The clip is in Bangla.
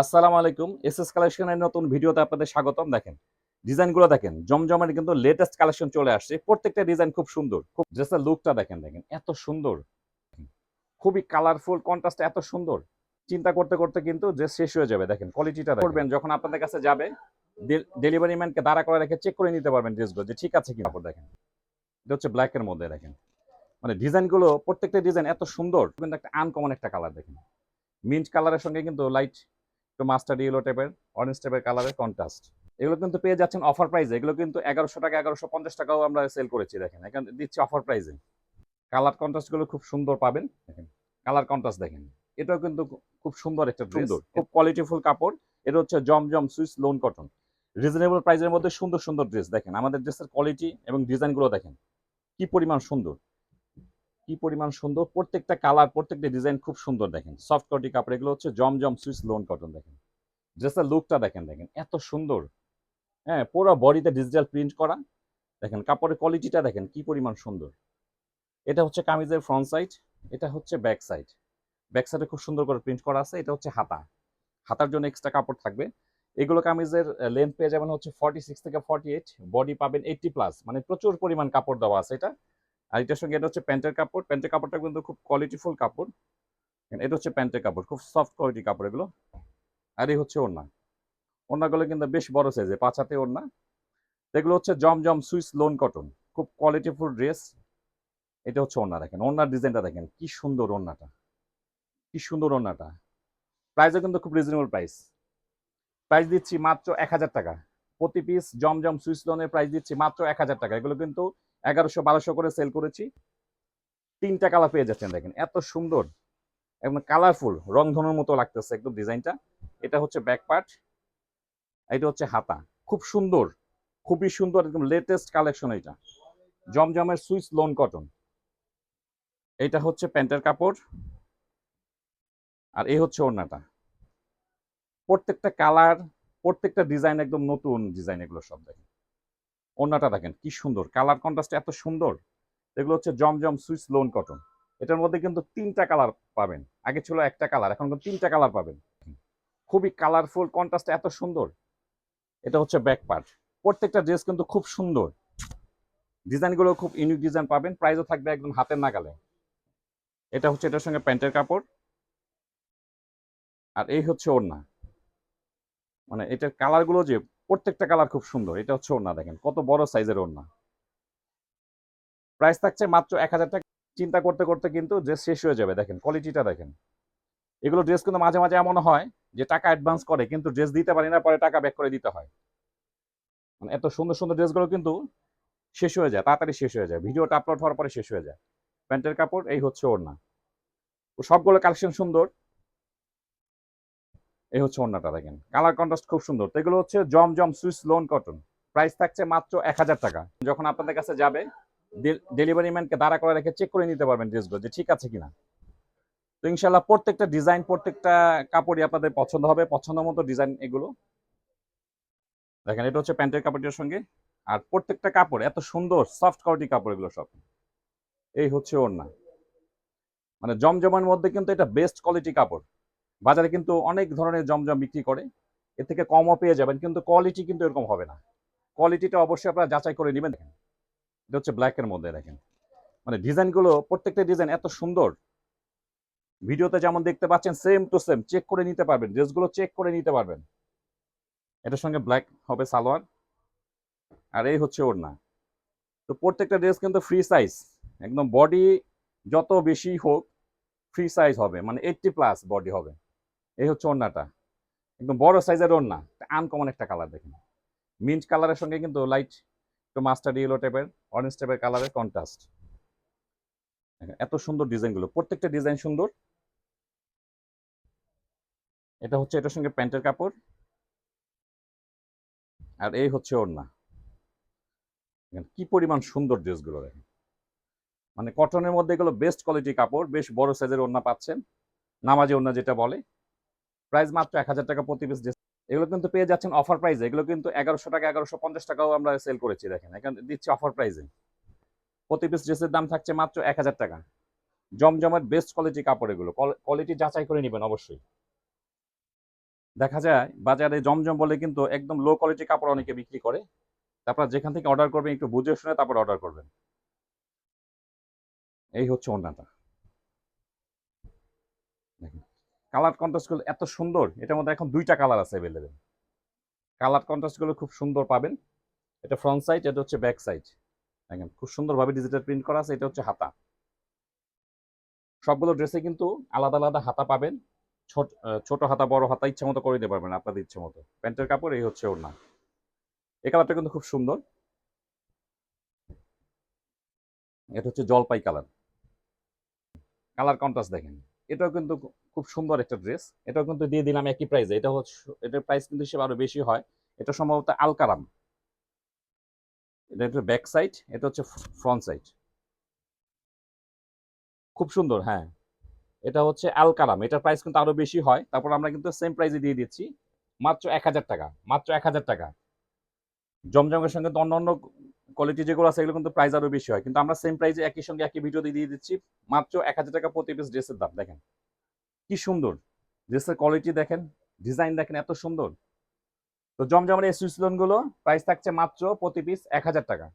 আসসালামু আলাইকুম। এস এস কালেকশনের নতুন ভিডিওতে আপনাদের স্বাগতম। দেখেন, ডিজাইনগুলো দেখেন জমজমের কিন্তু লেটেস্ট কালেকশন চলে আসছে। প্রত্যেকটা ডিজাইন খুব সুন্দর। খুব ড্রেসের লুকটা দেখেন দেখেন, এত সুন্দর। খুবই কালারফুল কন্ট্রাস্ট এত সুন্দর। চিন্তা করতে করতে কিন্তু ড্রেস শেষ হয়ে যাবে। দেখেন কোয়ালিটিটা করবেন, যখন আপনাদের কাছে যাবে ডেলিভারি ম্যানকে দাঁড়া করে রেখে চেক করে নিতে পারবেন ড্রেসগুলো যে ঠিক আছে কি কাপড় দেখেন, এটা হচ্ছে ব্ল্যাকের মধ্যে দেখেন। মানে ডিজাইনগুলো, প্রত্যেকটা ডিজাইন এত সুন্দর। কিন্তু একটা আনকমন একটা কালার দেখেন। মিন্ট কালারের সঙ্গে কিন্তু লাইট একটু মাস্টার্ড ইয়েলো টাইপের অরেঞ্জ টাইপের কালারের কন্ট্রাস্ট এগুলো কিন্তু পেয়ে যাচ্ছেন অফার প্রাইসে এগুলো কিন্তু এগারোশো টাকা এগারোশো পঞ্চাশ টাকাও আমরা সেল করেছি দেখেন। এখানে দিচ্ছি অফার প্রাইসে কালার কন্ট্রাস্টগুলো খুব সুন্দর পাবেন দেখেন। কালার কন্ট্রাস্ট দেখেন। এটাও কিন্তু খুব সুন্দর একটা সুন্দর। খুব কোয়ালিটিফুল কাপড়। এটা হচ্ছে Zamzam Swiss lawn cotton reasonable প্রাইসের মধ্যে সুন্দর সুন্দর ড্রেস দেখেন। আমাদের ড্রেসের কোয়ালিটি এবং ডিজাইনগুলো দেখেন। কি পরিমাণ সুন্দর। কি পরিমাণ সুন্দর, প্রত্যেকটা কালার প্রত্যেকটা ডিজাইন খুব সুন্দর দেখেন। সফট কোয়ালিটি কাপড়, এগুলো হচ্ছে জমজম সুইস লোন কটন দেখেন। ড্রেসের লুকটা দেখেন দেখেন, এত সুন্দর। হ্যাঁ পুরো বডিতে ডিজিটাল প্রিন্ট করা। দেখেন, কাপড়ের কোয়ালিটিটা দেখেন, কি পরিমাণ সুন্দর। এটা হচ্ছে কামিজের ফ্রন্ট সাইড এটা হচ্ছে ব্যাক সাইড ব্যাক সাইডে খুব সুন্দর করে প্রিন্ট করা আছে, এটা হচ্ছে হাতা। হাতার জন্য এক্সট্রা কাপড় থাকবে। এগুলো কামিজের লেন্থ পেয়ে যাবেন হচ্ছে ফর্টি সিক্স থেকে ফর্টি এইট বডি পাবেন এইটটি প্লাস মানে প্রচুর পরিমাণ কাপড় দেওয়া আছে এটা। আর এটার সঙ্গে এটা হচ্ছে প্যান্টের কাপড়। প্যান্টের কাপড়টা কিন্তু খুব কোয়ালিটিফুল কাপড়। এটা হচ্ছে প্যান্টের কাপড়, খুব সফট কোয়ালিটি কাপড় এগুলো। আর এই হচ্ছে ওড়না। ওড়নাগুলো কিন্তু বেশ বড় সাইজে পাঁচ হাতে ওড়না। এগুলো হচ্ছে জমজম সুইস লোন কটন খুব কোয়ালিটিফুল ড্রেস এটা হচ্ছে ওড়না দেখেন, ওড়নার ডিজাইনটা দেখেন, কি সুন্দর ওড়নাটা। কি সুন্দর ওড়নাটা। প্রাইসও কিন্তু খুব রিজনেবল প্রাইস প্রাইস দিচ্ছি মাত্র এক হাজার টাকা। প্রতি পিস জমজম সুইস লোনের প্রাইস দিচ্ছি মাত্র এক হাজার টাকা। এগুলো কিন্তু এগারোশো বারোশো করে সেল করেছি। তিনটা কালার পেয়ে যাচ্ছেন দেখেন, এত সুন্দর, একদম কালারফুল রং ধনুর মতো লাগতেছে একদম ডিজাইনটা এটা হচ্ছে ব্যাক পার্ট এটা হচ্ছে হাতা। খুব সুন্দর, খুবই সুন্দর, একদম লেটেস্ট কালেকশন এটা। জমজমের সুইস লোন কটন এটা হচ্ছে প্যান্টের কাপড়, আর এই হচ্ছে ওড়নাটা। প্রত্যেকটা কালার প্রত্যেকটা ডিজাইন একদম নতুন ডিজাইন এগুলো সব দেখেন। ওড়নাটা দেখেন, কি সুন্দর। কালার কন্ট্রাস্ট এত সুন্দর। এগুলো হচ্ছে জমজম সুইস লোন কটন। এটার মধ্যে কিন্তু তিনটা কালার পাবেন। আগে ছিল একটা কালার, এখন কিন্তু তিনটা কালার পাবেন। খুবই কালারফুল কন্ট্রাস্ট এত সুন্দর। এটা হচ্ছে ব্যাক পার্ট প্রত্যেকটা ড্রেস কিন্তু খুব সুন্দর। ডিজাইনগুলো খুব ইউনিক ডিজাইন পাবেন। প্রাইসও থাকবে একদম হাতের নাগালে। এটা হচ্ছে এটার সঙ্গে প্যান্টের কাপড়। আর এই হচ্ছে ওড়না। মানে এটার কালারগুলো যে প্রত্যেকটা কালার খুব সুন্দর। এটা হচ্ছে ওড়না দেখেন, কত বড় সাইজের ওড়না। প্রাইস থাকছে মাত্র এক হাজার টাকা। চিন্তা করতে করতে কিন্তু ড্রেস শেষ হয়ে যাবে। দেখেন কোয়ালিটিটা দেখেন। এগুলো ড্রেস কিন্তু মাঝে মাঝে এমন হয় যে টাকা অ্যাডভান্স করে, কিন্তু ড্রেস দিতে পারি না, পরে টাকা ব্যাক করে দিতে হয়। মানে এত সুন্দর সুন্দর ড্রেসগুলো কিন্তু শেষ হয়ে যায়, তাড়াতাড়ি শেষ হয়ে যায়। ভিডিওটা আপলোড হওয়ার পরে শেষ হয়ে যায়। প্যান্টের কাপড়, এই হচ্ছে ওড়না। ও সবগুলো কালেকশন সুন্দর। এই হচ্ছে ওড়নাটা দেখেন। কালার কন্ট্রাস্ট খুব সুন্দর। তো এগুলো হচ্ছে Zamzam Swiss lawn cotton. Price থাকছে মাত্র এক হাজার টাকা। যখন আপনাদের কাছে যাবে ডেলিভারি ম্যানকে দাঁড়া করে রেখে চেক করে নিতে পারবেন ড্রেসগুলো যে ঠিক আছে কিনা। তো ইনশাল্লাহ প্রত্যেকটা ডিজাইন প্রত্যেকটা কাপড়ই আপনাদের পছন্দ হবে। পছন্দ মতো ডিজাইন এগুলো। দেখেন, এটা হচ্ছে প্যান্টের কাপড়টির সঙ্গে। আর প্রত্যেকটা কাপড়, এত সুন্দর সফট কোয়ালিটি কাপড় এগুলো সব। এই হচ্ছে ওড়না। মানে জমজমের মধ্যে কিন্তু এটা বেস্ট কোয়ালিটি কাপড়। বাজারে কিন্তু অনেক ধরনের জমজম বিক্রি করে, এর থেকে কমও পেয়ে যাবেন, কিন্তু কোয়ালিটি কিন্তু এরকম হবে না। কোয়ালিটিটা অবশ্যই আপনারা যাচাই করে নেবেন। দেখেন, এটা হচ্ছে ব্ল্যাকের মধ্যে দেখেন। মানে ডিজাইনগুলো প্রত্যেকটা ডিজাইন এত সুন্দর। ভিডিওতে যেমন দেখতে পাচ্ছেন সেম টু সেম চেক করে নিতে পারবেন ড্রেসগুলো চেক করে নিতে পারবেন। এটার সঙ্গে ব্ল্যাক হবে সালোয়ার, আর এই হচ্ছে ওর না তো প্রত্যেকটা ড্রেস কিন্তু ফ্রি সাইজ একদম বডি যত বেশি হোক ফ্রি সাইজ হবে মানে এইটটি প্লাস বডি হবে। এই হচ্ছে ওড়নাটা। একদম বড় সাইজের ওড়না আনকমন একটা কালার দেখেন। মিন্ট কালারের সঙ্গে কিন্তু লাইট একটু মাস্টার্ড ইয়েলো টাইপের অরেঞ্জ টাইপের কালারের কন্ট্রাস্ট এত সুন্দর ডিজাইনগুলো প্রত্যেকটা ডিজাইন সুন্দর। এটা হচ্ছে এটার সঙ্গে প্যান্টের কাপড়। আর এই হচ্ছে ওড়না। কি পরিমাণ সুন্দর ড্রেসগুলো দেখেন। মানে কটনের মধ্যে এগুলো বেস্ট কোয়ালিটি কাপড়, বেশ বড় সাইজের ওড়না পাচ্ছেন। নামাজি ওড়না যেটা বলে। প্রাইস মাত্র এক হাজার টাকা প্রতি পিস এগুলো কিন্তু পেয়ে যাচ্ছেন অফার প্রাইসে এগুলো কিন্তু এগারোশো টাকা, এগারোশো পঞ্চাশ টাকাও আমরা সেল করেছি, দেখেন। এখানে দিচ্ছি অফার প্রাইসে প্রতি পিস ড্রেসের দাম থাকছে মাত্র এক হাজার টাকা। জমজমের বেস্ট কোয়ালিটি কাপড় এগুলো। কোয়ালিটি যাচাই করে নেবেন অবশ্যই। দেখা যায়, বাজারে জমজম বলে কিন্তু একদম লো কোয়ালিটি কাপড় অনেকে বিক্রি করে। তারপর যেখান থেকে অর্ডার করবেন, একটু বুঝে শুনে তারপর অর্ডার করবেন। এই হচ্ছে ওড়নাটা দেখেন কালার কন্ট্রাস্টগুলো এত সুন্দর, এটার মধ্যে এখন দুইটা কালার আছে অ্যাভেলেবেল কালার কন্ট্রাস্টগুলো খুব সুন্দর পাবেন। এটা ফ্রন্ট সাইড এটা হচ্ছে ব্যাক সাইড দেখেন, খুব সুন্দরভাবে ডিজিটাল প্রিন্ট করা আছে, এটা হচ্ছে হাতা। সবগুলো ড্রেসে কিন্তু আলাদা আলাদা হাতা পাবেন। ছোট ছোট হাতা, বড় হাতা ইচ্ছা মতো করে দিতে পারবেন আপনাদের ইচ্ছে মতো। প্যান্টের কাপড়, এই হচ্ছে ওর না এই কালারটা কিন্তু খুব সুন্দর। এটা হচ্ছে জলপাই কালার কালার কন্ট্রাস্ট দেখেন। এটাও কিন্তু খুব সুন্দর একটা ড্রেস এটাও কিন্তু দিয়ে দিলাম একই প্রাইসে এটা হচ্ছে, এটার প্রাইস কিন্তু হিসেবে আরও বেশি হয়। এটা সম্ভবত আলকারাম এটা হচ্ছে ব্যাক সাইড এটা হচ্ছে ফ্রন্ট সাইড খুব সুন্দর হ্যাঁ। এটা হচ্ছে আলকারাম এটার প্রাইস কিন্তু আরও বেশি হয়। তারপর আমরা কিন্তু সেম প্রাইসে দিয়ে দিচ্ছি। মাত্র এক হাজার টাকা, মাত্র এক হাজার টাকা। জমজমের সঙ্গে তো অন্যান্য কোয়ালিটি যেগুলো আছে, এগুলো কিন্তু প্রাইস আরও বেশি হয়। কিন্তু আমরা সেম প্রাইসে একই সঙ্গে একই ভিডিও দিয়ে দিচ্ছি, মাত্র এক হাজার টাকা প্রতি পিস ড্রেসের দাম, দেখেন। কি সুন্দর। ড্রেসের কোয়ালিটি দেখেন ডিজাইন দেখেন এত সুন্দর। তো জমজমের এই গুলো প্রাইস থাকছে মাত্র প্রতি পিস এক হাজার টাকা।